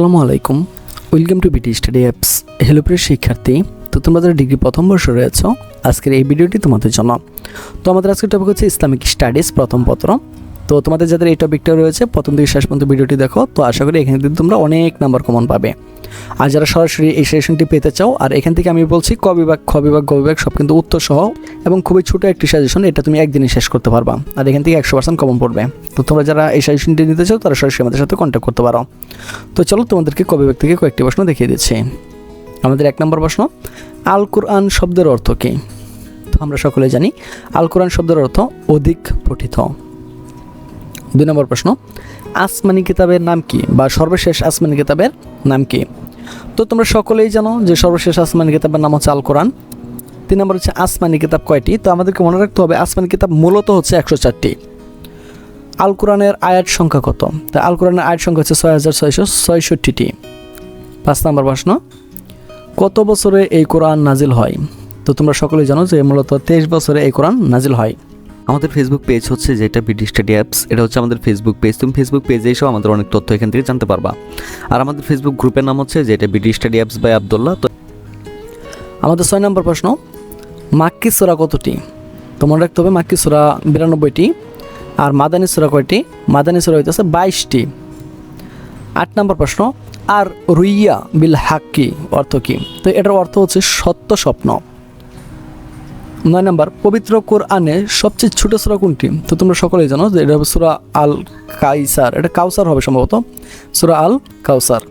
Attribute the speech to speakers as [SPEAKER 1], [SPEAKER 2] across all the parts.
[SPEAKER 1] আসসালামু আলাইকুম। Welcome to BD study apps hello প্রিয় শিক্ষার্থী। তো তোমরা যারা ডিগ্রি প্রথম বর্ষ রয়েছ, আজকের এই ভিডিওটি তোমাদের জন্য। তো আমাদের আজকের টপিক হচ্ছে ইসলামিক স্টাডিজ প্রথম পত্র। তো তোমাদের যাদের এই টপিকটা রয়েছে, প্রথম থেকে শেষ পর্যন্ত ভিডিওটি দেখো। তো আশা করি এখানে তোমরা অনেক নাম্বার কমন পাবে। আর যারা সরাসরি এই সেশনটি পেতে চাও, আর এখান থেকে আমি বলছি ক বিভাগ, খ বিভাগ, গ বিভাগ, সব কিন্তু উত্তর সহ এবং খুবই ছোটো একটি সাজেশন এটা তুমি একদিনে শেষ করতে পারবা। আর এখান থেকে একশো পার্সেন্ট কমন পড়বে। তো তোমরা যারা এই সাজেশনটি নিতে চাও, তারা সরাসরি আমাদের সাথে কন্ট্যাক্ট করতে পারো। তো চলো তোমাদেরকে কবি ব্যক্তি থেকে কয়েকটি প্রশ্ন দেখিয়ে দিচ্ছি। আমাদের এক নম্বর প্রশ্ন, আল কোরআন শব্দের অর্থ কী? তো আমরা সকলে জানি, আল কোরআন শব্দের অর্থ অধিক পঠিত। দুই নম্বর প্রশ্ন, আসমানি কিতাবের নাম কি? বা সর্বশেষ আসমানি কিতাবের নাম কি? তো তোমরা সকলেই জানো যে সর্বশেষ আসমানি কিতাবের নাম হচ্ছে আল কোরআন তিন নম্বর হচ্ছে আসমানি কিতাব কয়টি? তো আমাদেরকে মনে রাখতে হবে, আসমানি কিতাব মূলত হচ্ছে একশো চারটি। আল কোরআনের আয়াত সংখ্যা কত? তা আল কোরআনের আয়াত সংখ্যা হচ্ছে ছয় হাজার ছয়শো ছয়ষট্টিটি। পাঁচ নম্বর প্রশ্ন, কত বছরে এই কোরআন নাজিল হয়? তো তোমরা সকলেই জানো যে মূলত তেইশ বছরে এই কোরআন নাজিল হয়।
[SPEAKER 2] আমাদের ফেসবুক পেজ হচ্ছে যেটা বিডি স্টাডি অ্যাপস এটা হচ্ছে আমাদের ফেসবুক পেজ তুমি ফেসবুক পেজে এসেও আমাদের অনেক তথ্য এখান থেকে জানতে পারবা। আর আমাদের ফেসবুক গ্রুপের নাম হচ্ছে যেটা BD study apps by Abdullah তো
[SPEAKER 1] আমাদের ছয় নম্বর প্রশ্ন, মাক্কি সুরা কতটি? তো মনে রাখতে হবে মাক্কি সুরা বিরানব্বইটি, আর মাদানী সুরা কয়টি? মাদানী সুরা হইতেছে বাইশটি। আট নম্বর প্রশ্ন, আর রুইয়া বিল হাক্কি অর্থ কী? তো এটার অর্থ হচ্ছে সত্য স্বপ্ন। নয় নম্বর, পবিত্র কোরআনে সবচেয়ে ছোট সুরা কোনটি? তো তোমরা সকলেই জানো যে এটা হবে সুরা আল কাইসার এটা কাউসার হবে সম্ভবত। সুরা আল কাউসার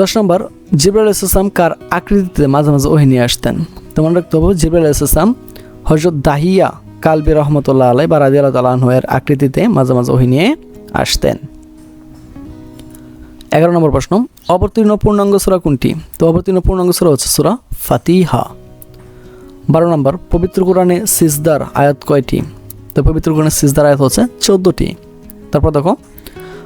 [SPEAKER 1] দশ নম্বর জিবরাল ইসলাম কার আকৃতিতে মাঝে মাঝে ওহি নিয়ে আসতেন? তোমার রাখতে হবে জিবরাল ইসলাম হজরত দাহিয়া কালবি রহমতুল্লাহ আলাই বা রাজি আল্লাহ তালাহের আকৃতিতে মাঝে মাঝে ওহি নিয়ে আসতেন। এগারো নম্বর প্রশ্ন, অবতীর্ণ পূর্ণাঙ্গ সুরা কোনটি? তো অবতীর্ণ পূর্ণাঙ্গ সুরা হচ্ছে সুরা ফাতিহা। বারো নম্বর, পবিত্র কোরআনে সিজদার আয়াত কয়টি? তো পবিত্র কোরআনে সিজদার আয়াত হচ্ছে চোদ্দোটি। তারপর দেখো,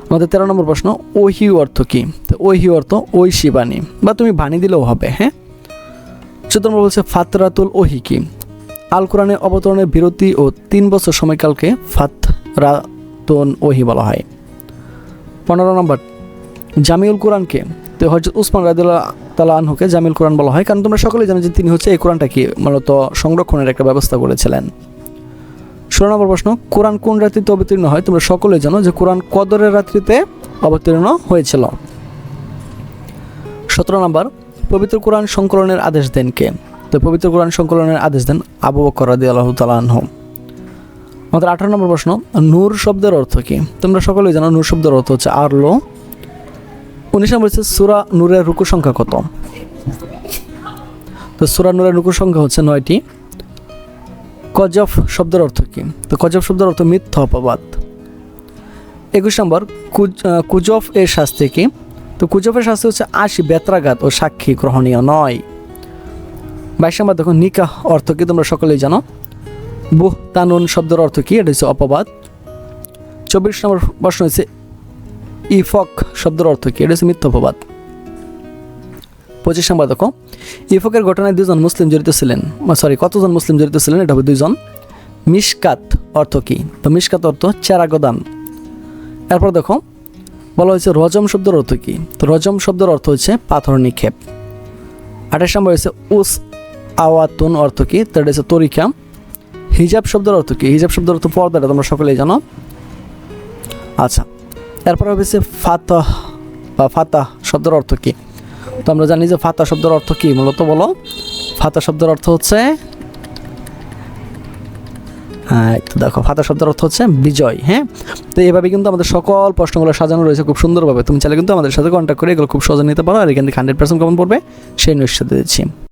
[SPEAKER 1] আমাদের তেরো নম্বর প্রশ্ন, ওহি অর্থ কি? তো ওহি অর্থ ঐশী বাণী, বা তুমি বাণী দিলেও হবে হ্যাঁ? চোদ্দ নম্বর বলছে, ফাতরাতুল ওহি কি? আল কোরআনে অবতরণের বিরতি ও তিন বছর সময়কালকে ফাতরাতুন ওহি বলা হয়। পনেরো নম্বর, জামিউল কোরআনকে তো হজরত উসমান রাদিল্লাহ তালা আনহুকে জামিল কোরআন বলা হয়। কারণ তোমরা সকলেই জানো যে তিনি হচ্ছে এই কোরআনটা কি? মূলত সংরক্ষণের একটা ব্যবস্থা করেছিলেন। ষোলো নম্বর প্রশ্ন, কোরআন কোন রাত্রিতে অবতীর্ণ হয়? তোমরা সকলে জানো যে কোরআন কদরের রাত্রিতে অবতীর্ণ হয়েছিল। সতেরো নম্বর, পবিত্র কোরআন সংকলনের আদেশ দেন কে? তো পবিত্র কোরআন সংকলনের আদেশ দেন আবু বকর রাদি আল্লাহ তালাহ আমাদের আঠারো নম্বর প্রশ্ন, নূর শব্দের অর্থ কি? তোমরা সকলেই জানো নূর শব্দের অর্থ হচ্ছে আরলো উনিশ নম্বর হচ্ছে সুরা নূরের রুকু সংখ্যা কত? তো সুরা নূরের রুকু সংখ্যা হচ্ছে নয়টি। কজফ শব্দের অর্থ কি? তো কজফ শব্দের অর্থ মিথ্যা অপবাদ। একুশ নম্বর, কুজ- কুজফ এর শাস্তি কি? তো কুজফের শাস্তি হচ্ছে আশি, বেত্রাঘাত ও সাক্ষী গ্রহণীয় নয়। বাইশ নম্বর, দেখো, নিকাহ অর্থ কি? তোমরা সকলেই জানো। বুহ তানুন শব্দের অর্থ কি? এটা হচ্ছে অপবাদ। চব্বিশ নম্বর প্রশ্ন হচ্ছে ইফক শব্দের অর্থ কি? এটা হচ্ছে মিথ্যাপবাদ পঁচিশ নম্বর দেখো, ইফকের ঘটনায় দুজন মুসলিম জড়িত ছিলেন। সরি কতজন মুসলিম জড়িত ছিলেন? এটা হবে দুইজন। মিসকাত অর্থ কি? তো মিসকাত অর্থ চেরাগদান এরপর দেখো, বলা হয়েছে রজম শব্দের অর্থ কি? তো রজম শব্দের অর্থ হচ্ছে পাথর নিক্ষেপ। আঠাশ নম্বর হচ্ছে উস আওয়াতুন অর্থ কি? তো এটা হচ্ছে তরিকা। হিজাব শব্দের অর্থ কি? হিজাব শব্দের অর্থ পর্দাটা তোমরা সকলেই জানো। আচ্ছা এরপর হচ্ছে ফাতাহ বা ফাতাহ শব্দের অর্থ কী? তো আমরা জানি যে ফাতা শব্দের অর্থ কী? মূলত বলো ফাতা শব্দের অর্থ হচ্ছে হ্যাঁ তো দেখো ফাতা শব্দের অর্থ হচ্ছে বিজয় হ্যাঁ? তো এইভাবে কিন্তু আমাদের সকল প্রশ্নগুলো সাজানো রয়েছে খুব সুন্দরভাবে। তুমি চাইলে কিন্তু আমাদের সাথে কন্ট্যাক্ট করে এগুলো খুব সহজে নিতে পারো, আর এখান থেকে হান্ড্রেড পার্সেন্ট কমন পড়বে, সেই নিশ্চিত দিচ্ছি।